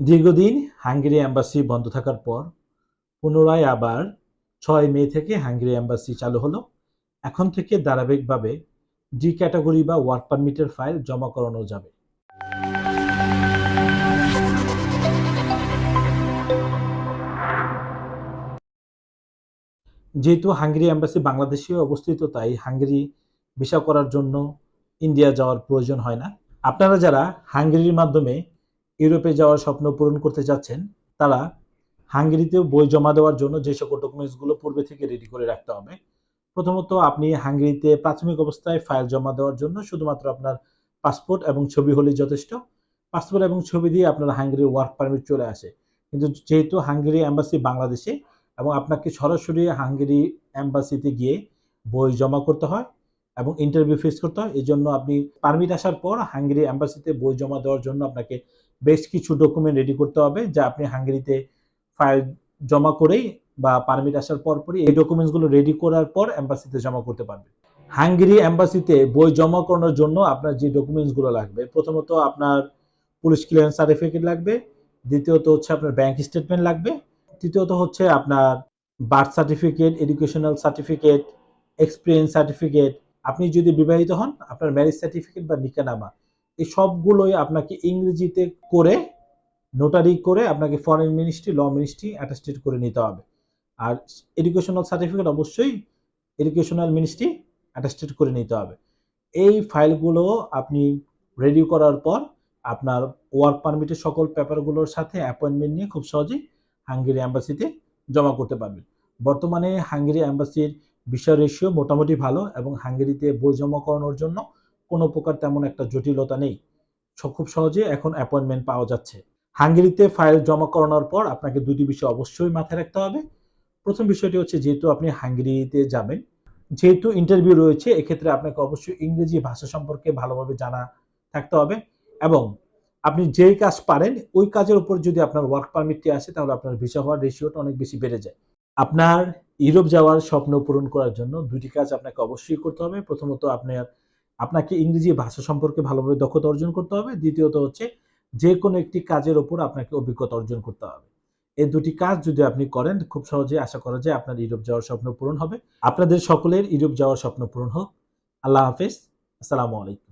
দীর্ঘদিন Hungary embassy বন্ধ থাকার পর পুনরায় আবার ছয় মে থেকে হাঙ্গেরি অ্যাম্বাসি চালু হলো। এখন থেকে ধারাবাহিকভাবে ডি ক্যাটাগরি বা ওয়ার্ক পারমিটের ফাইল জমা করানো যাবে। যেহেতু হাঙ্গেরি অ্যাম্বাসি বাংলাদেশে অবস্থিত, তাই হাঙ্গেরি ভিসা করার জন্য ইন্ডিয়া যাওয়ার প্রয়োজন হয় না। আপনারা যারা হাঙ্গেরির মাধ্যমে ইউরোপে যাওয়ার স্বপ্ন পূরণ করতে যাচ্ছেন, তারা হাঙ্গেরিতে বই জমা দেওয়ার জন্য যে সকল ডকুমেন্টসগুলো পূর্বে থেকে রেডি করে রাখতে হবে। প্রথমত, আপনি হাঙ্গেরিতে প্রাথমিক অবস্থায় ফাইল জমা দেওয়ার জন্য শুধুমাত্র আপনার পাসপোর্ট এবং ছবি হলেই যথেষ্ট। পাসপোর্ট এবং ছবি দিয়ে আপনার হাঙ্গেরির ওয়ার্ক পারমিট চলে আসে। কিন্তু যেহেতু হাঙ্গেরি অ্যাম্বাসি বাংলাদেশে এবং আপনাকে সরাসরি হাঙ্গেরি অ্যাম্বাসিতে গিয়ে বই জমা করতে হয় এবং ইন্টারভিউ ফেস করতে হয় এই জন্য আপনি পারমিট আসার পর হাঙ্গেরি অ্যাম্বাসিতে বই জমা দেওয়ার জন্য আপনাকে বেশ কিছু ডকুমেন্ট রেডি করতে হবে যা আপনি হাঙ্গেরিতে ফাইল জমা করেই বা পারমিট আসার পর পরই এই ডকুমেন্টসগুলো রেডি করার পর অ্যাম্বাসিতে জমা করতে পারবেন। হাঙ্গেরি অ্যাম্বাসিতে বই জমা করানোর জন্য আপনার যে ডকুমেন্টসগুলো লাগবে, প্রথমত আপনার পুলিশ ক্লিয়ারেন্স সার্টিফিকেট লাগবে, দ্বিতীয়ত হচ্ছে আপনার ব্যাংক স্টেটমেন্ট লাগবে, তৃতীয়ত হচ্ছে আপনার birth certificate educational certificate experience certificate আপনি যদি বিবাহিত হন, আপনার ম্যারেজ সার্টিফিকেট বা নিকানামা এই সবগুলোই আপনাকে ইংরেজিতে করে নোটারি করে আপনাকে foreign ministry law ministry attested করে নিতে হবে। আর এডুকেশনাল সার্টিফিকেট অবশ্যই এডুকেশনাল মিনিস্ট্রি অ্যাটাস্টেড করে নিতে হবে। এই ফাইলগুলো আপনি রেডি করার পর আপনার ওয়ার্ক পারমিটের সকল পেপারগুলোর সাথে অ্যাপয়েন্টমেন্ট নিয়ে খুব সহজেই হাঙ্গেরি অ্যাম্বাসিতে জমা করতে পারবেন। বর্তমানে হাঙ্গেরি অ্যাম্বাসির বিষয় রেশিও মোটামুটি ভালো এবং হাঙ্গেরিতে বই জমা করানোর জন্য কোনো প্রকার তেমন একটা জটিলতা নেই। খুব সহজে এখন অ্যাপয়েন্টমেন্ট পাওয়া যাচ্ছে। হাঙ্গেরিতে ফাইল জমা করানোর পর আপনাকে দুটি বিষয় অবশ্যই মাথায় রাখতে হবে। প্রথম বিষয়টি হচ্ছে, যেহেতু আপনি হাঙ্গেরিতে যাবেন, যেহেতু ইন্টারভিউ রয়েছে, এক্ষেত্রে আপনাকে অবশ্যই ইংরেজি ভাষা সম্পর্কে ভালোভাবে জানা থাকতে হবে এবং আপনি যেই কাজ পারেন, ওই কাজের উপর যদি আপনার ওয়ার্ক পারমিটটি আসে, তাহলে আপনার ভিসা হওয়ার রেশিওটা অনেক বেশি বেড়ে যায়। আপনার ইউরোপ যাওয়ার স্বপ্ন পূরণ করার জন্য দুটি কাজ আপনাকে অবশ্যই করতে হবে। প্রথমত আপনার আপনাকে ইংরেজি ভাষা সম্পর্কে ভালোভাবে দক্ষতা অর্জন করতে হবে। দ্বিতীয়ত হচ্ছে যে কোনো একটি কাজের ওপর আপনাকে অভিজ্ঞতা অর্জন করতে হবে। এই দুটি কাজ যদি আপনি করেন, খুব সহজে আশা করা যায় আপনার ইউরোপ যাওয়ার স্বপ্ন পূরণ হবে। আপনাদের সকলের ইউরোপ যাওয়ার স্বপ্ন পূরণ হোক। আল্লাহ হাফিজ। আসসালামু আলাইকুম।